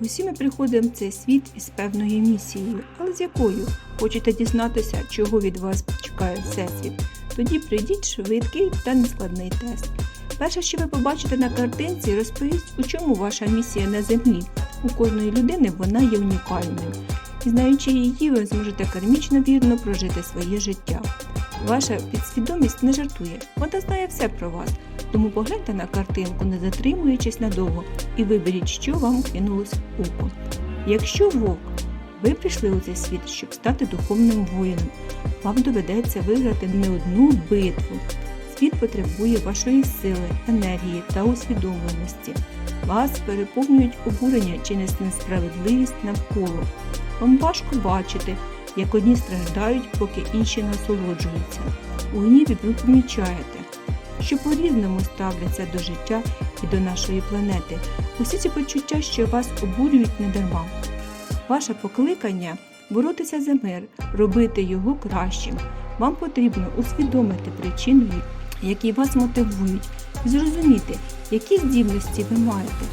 Усі ми приходимо в цей світ із певною місією, але з якою? Хочете дізнатися, чого від вас чекає Всесвіт? Тоді прийдіть швидкий та нескладний тест. Перше, що ви побачите на картинці, розповість, у чому ваша місія на землі. У кожної людини вона є унікальною. І знаючи її, ви зможете кармічно вірно прожити своє життя. Ваша підсвідомість не жартує, вона знає все про вас. Тому погляньте на картинку, не затримуючись надовго, і виберіть, що вам кинулось в око. Якщо вовк, ви прийшли у цей світ, щоб стати духовним воїном. Вам доведеться виграти не одну битву. Світ потребує вашої сили, енергії та усвідомленості. Вас переповнюють обурення через несправедливість навколо. Вам важко бачити, як одні страждають, поки інші насолоджуються. У гніві ви помічаєте, що по-різному ставляться до життя і до нашої планети. Усі ці почуття, що вас обурюють, не дарма. Ваше покликання боротися за мир, робити його кращим. Вам потрібно усвідомити причини, які вас мотивують, зрозуміти, які здібності ви маєте.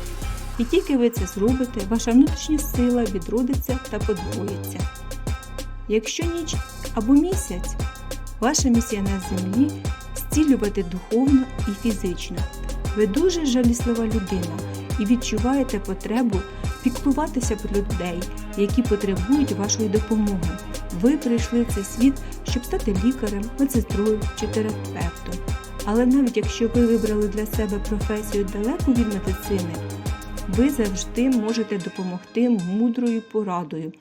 І тільки ви це зробите, ваша внутрішня сила відродиться та подвоїться. Якщо ніч або місяць, ваша місія на землі зцілювати духовно і фізично. Ви дуже жаліслива людина і відчуваєте потребу піклуватися про людей, які потребують вашої допомоги. Ви прийшли в цей світ, щоб стати лікарем, медсестрою чи терапевтом. Але навіть якщо ви вибрали для себе професію далеку від медицини, ви завжди можете допомогти мудрою порадою,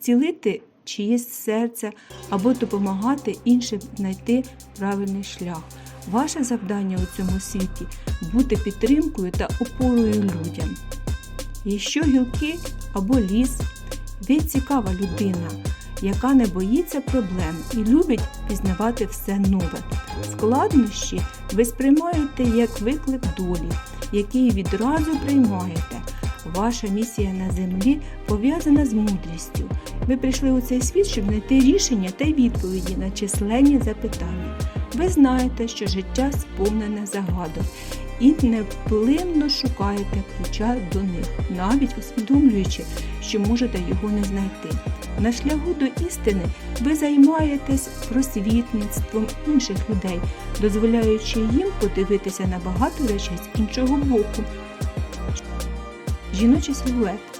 цілити чиєсь серце або допомагати іншим знайти правильний шлях. Ваше завдання у цьому світі бути підтримкою та опорою людям. Якщо гілки або ліс, ви цікава людина, яка не боїться проблем і любить пізнавати все нове. Складнощі ви сприймаєте як виклик долі, який відразу приймаєте. Ваша місія на землі пов'язана з мудрістю. Ви прийшли у цей світ, щоб знайти рішення та відповіді на численні запитання. Ви знаєте, що життя сповнене загадок і невпинно шукаєте ключа до них, навіть усвідомлюючи, що можете його не знайти. На шляху до істини ви займаєтесь просвітництвом інших людей, дозволяючи їм подивитися на багато речей з іншого боку. Жіночий силует.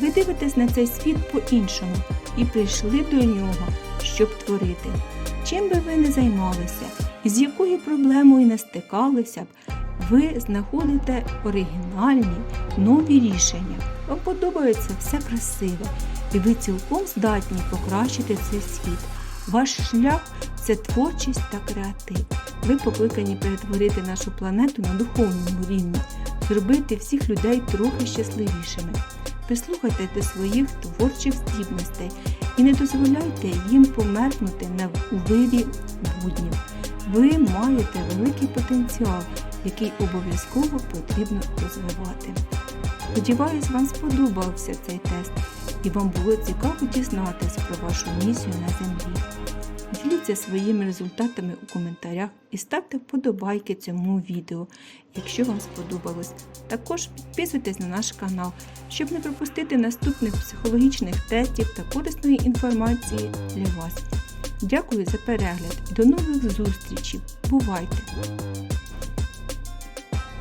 Ви дивитесь на цей світ по-іншому і прийшли до нього, щоб творити. Чим би ви не займалися, з якою проблемою не стикалися б, ви знаходите оригінальні нові рішення. Вам подобається все красиве, і ви цілком здатні покращити цей світ. Ваш шлях це творчість та креатив. Ви покликані перетворити нашу планету на духовному рівні, зробити всіх людей трохи щасливішими. Прислухайте до своїх творчих здібностей і не дозволяйте їм померкнути на вирі буднів. Ви маєте великий потенціал, який обов'язково потрібно розвивати. Сподіваюсь, вам сподобався цей тест і вам було цікаво дізнатись про вашу місію на землі. Діліться своїми результатами у коментарях і ставте вподобайки цьому відео, якщо вам сподобалось. Також підписуйтесь на наш канал, щоб не пропустити наступних психологічних тестів та корисної інформації для вас. Дякую за перегляд і до нових зустрічей. Бувайте!